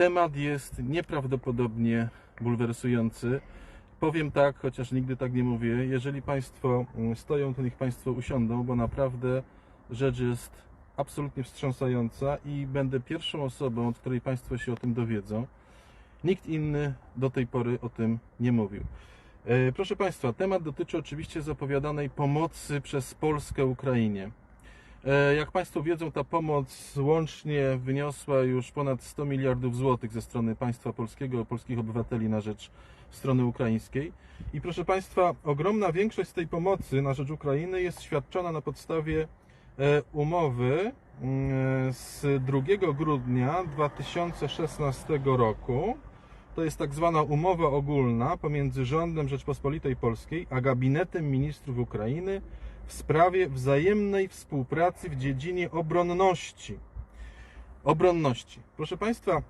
Temat jest nieprawdopodobnie bulwersujący. Powiem tak, chociaż nigdy tak nie mówię. Jeżeli Państwo mm, stoją, to niech Państwo usiądą, bo naprawdę rzecz jest absolutnie wstrząsająca i będę pierwszą osobą, od której Państwo się o tym dowiedzą. Nikt inny do tej pory o tym nie mówił. E, Proszę Państwa, temat dotyczy oczywiście zapowiadanej pomocy przez Polskę Ukrainie. E, Jak Państwo wiedzą, ta pomoc łącznie wyniosła już ponad 100 miliardów złotych ze strony państwa polskiego, polskich obywateli na rzecz strony ukraińskiej. I proszę Państwa, ogromna większość z tej pomocy na rzecz Ukrainy jest świadczona na podstawie e, umowy mm, z 2 grudnia 2016 roku. To jest tak zwana umowa ogólna pomiędzy rządem Rzeczpospolitej Polskiej a gabinetem ministrów Ukrainy w sprawie wzajemnej współpracy w dziedzinie obronności. Obronności. Proszę Państwa,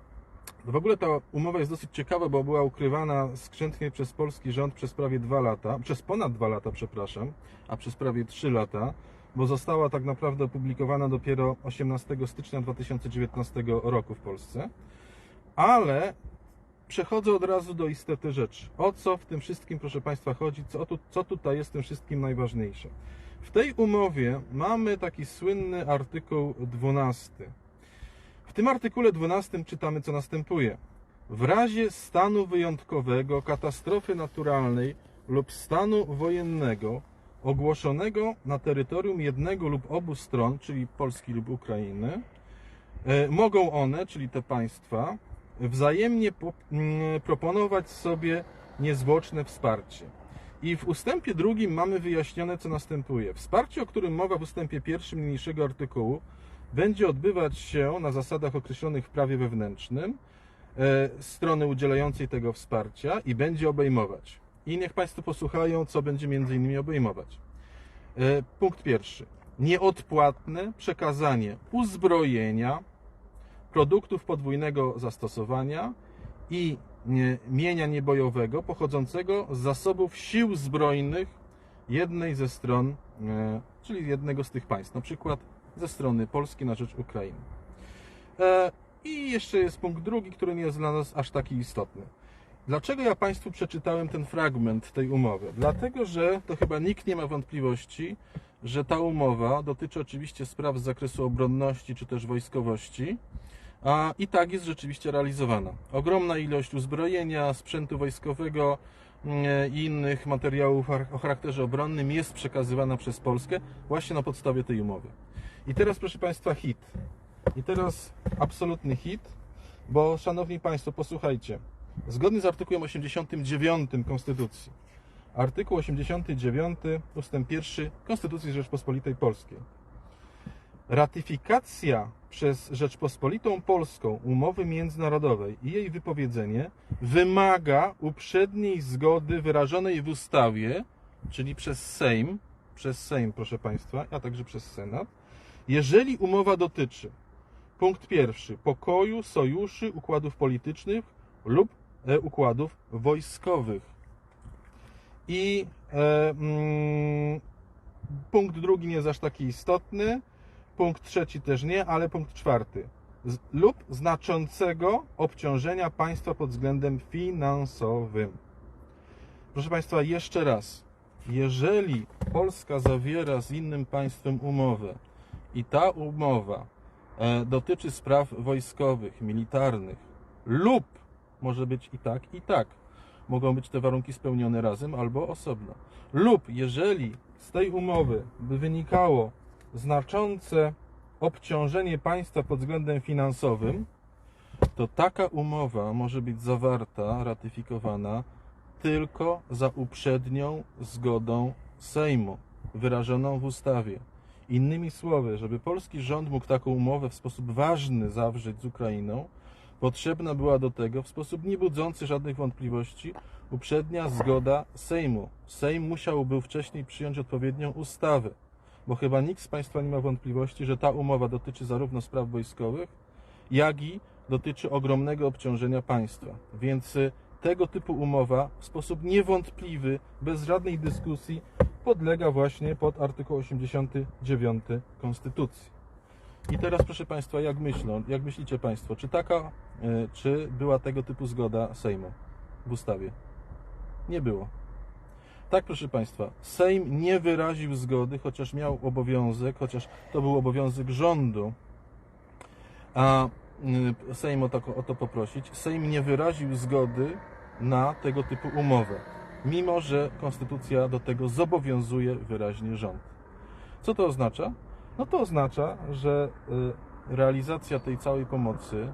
w ogóle ta umowa jest dosyć ciekawa, bo była ukrywana skrzętnie przez polski rząd przez prawie dwa lata, przez ponad dwa lata, przepraszam, a przez prawie trzy lata, bo została tak naprawdę opublikowana dopiero 18 stycznia 2019 roku w Polsce. Ale przechodzę od razu do istoty rzeczy. O co w tym wszystkim, proszę Państwa, chodzi? Co, tu, co tutaj jest tym wszystkim najważniejsze? W tej umowie mamy taki słynny artykuł 12. W tym artykule 12 czytamy, co następuje. W razie stanu wyjątkowego, katastrofy naturalnej lub stanu wojennego ogłoszonego na terytorium jednego lub obu stron, czyli Polski lub Ukrainy, e, mogą one, czyli te państwa, wzajemnie mm, proponować sobie niezwłoczne wsparcie. I w ustępie drugim mamy wyjaśnione, co następuje. Wsparcie, o którym mowa w ustępie pierwszym niniejszego artykułu, będzie odbywać się na zasadach określonych w prawie wewnętrznym e, strony udzielającej tego wsparcia i będzie obejmować. I niech Państwo posłuchają, co będzie między innymi obejmować. E, Punkt pierwszy. Nieodpłatne przekazanie uzbrojenia, produktów podwójnego zastosowania i mienia niebojowego pochodzącego z zasobów sił zbrojnych jednej ze stron, e, czyli jednego z tych państw, na przykład ze strony Polski na rzecz Ukrainy. E, I jeszcze jest punkt drugi, który nie jest dla nas aż taki istotny. Dlaczego ja Państwu przeczytałem ten fragment tej umowy? Dlatego, że to chyba nikt nie ma wątpliwości, że ta umowa dotyczy oczywiście spraw z zakresu obronności czy też wojskowości, a i tak jest rzeczywiście realizowana. Ogromna ilość uzbrojenia, sprzętu wojskowego mm, i innych materiałów o charakterze obronnym jest przekazywana przez Polskę właśnie na podstawie tej umowy. I teraz, proszę Państwa, hit. I teraz absolutny hit, bo Szanowni Państwo, posłuchajcie. Zgodnie z artykułem 89 Konstytucji, artykuł 89 ustęp 1 Konstytucji Rzeczpospolitej Polskiej. Ratyfikacja przez Rzeczpospolitą Polską umowy międzynarodowej i jej wypowiedzenie wymaga uprzedniej zgody wyrażonej w ustawie, czyli przez Sejm, przez Sejm, proszę Państwa, a także przez Senat, jeżeli umowa dotyczy punkt pierwszy pokoju, sojuszy, układów politycznych lub e, układów wojskowych. I e, mm, punkt drugi nie jest aż taki istotny. Punkt trzeci też nie, ale punkt czwarty. Z, lub znaczącego obciążenia państwa pod względem finansowym. Proszę Państwa, jeszcze raz. Jeżeli Polska zawiera z innym państwem umowę i ta umowa e, dotyczy spraw wojskowych, militarnych lub może być i tak, i tak. Mogą być te warunki spełnione razem albo osobno. Lub jeżeli z tej umowy by wynikało znaczące obciążenie państwa pod względem finansowym, to taka umowa może być zawarta, ratyfikowana tylko za uprzednią zgodą Sejmu, wyrażoną w ustawie. Innymi słowy, żeby polski rząd mógł taką umowę w sposób ważny zawrzeć z Ukrainą, potrzebna była do tego w sposób nie budzący żadnych wątpliwości uprzednia zgoda Sejmu. Sejm musiał był wcześniej przyjąć odpowiednią ustawę, bo chyba nikt z Państwa nie ma wątpliwości, że ta umowa dotyczy zarówno spraw wojskowych, jak i dotyczy ogromnego obciążenia państwa. Więc y, tego typu umowa w sposób niewątpliwy, bez żadnej dyskusji, podlega właśnie pod artykuł 89 Konstytucji. I teraz proszę Państwa, jak myślą, jak myślicie Państwo, czy taka, e, czy była tego typu zgoda Sejmu w ustawie? Nie było. Tak, proszę Państwa, Sejm nie wyraził zgody, chociaż miał obowiązek, chociaż to był obowiązek rządu, a y, Sejm o to, o to poprosić. Sejm nie wyraził zgody na tego typu umowę, mimo że Konstytucja do tego zobowiązuje wyraźnie rząd. Co to oznacza? No to oznacza, że y, realizacja tej całej pomocy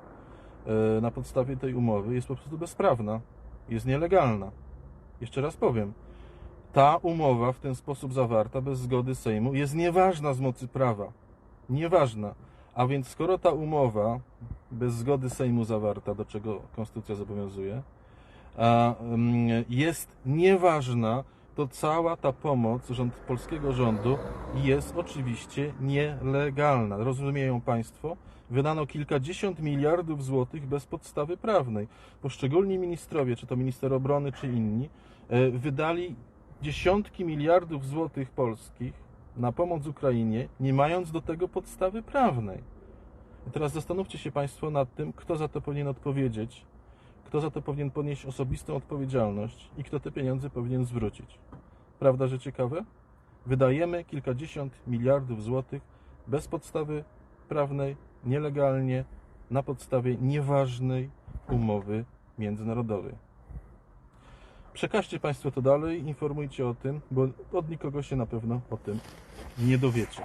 y, na podstawie tej umowy jest po prostu bezprawna, jest nielegalna. Jeszcze raz powiem, ta umowa w ten sposób zawarta bez zgody Sejmu jest nieważna z mocy prawa. Nieważna. A więc skoro ta umowa bez zgody Sejmu zawarta, do czego Konstytucja zobowiązuje, mm, jest nieważna, to cała ta pomoc rząd, polskiego rządu jest oczywiście nielegalna. Rozumieją Państwo? Wydano kilkadziesiąt miliardów złotych bez podstawy prawnej. Poszczególni ministrowie, czy to minister obrony, czy inni, e, wydali dziesiątki miliardów złotych polskich na pomoc Ukrainie, nie mając do tego podstawy prawnej. I teraz zastanówcie się Państwo nad tym, kto za to powinien odpowiedzieć, kto za to powinien ponieść osobistą odpowiedzialność i kto te pieniądze powinien zwrócić. Prawda, że ciekawe? Wydajemy kilkadziesiąt miliardów złotych bez podstawy prawnej, nielegalnie, na podstawie nieważnej umowy międzynarodowej. Przekażcie Państwo to dalej, informujcie o tym, bo od nikogo się na pewno o tym nie dowiecie.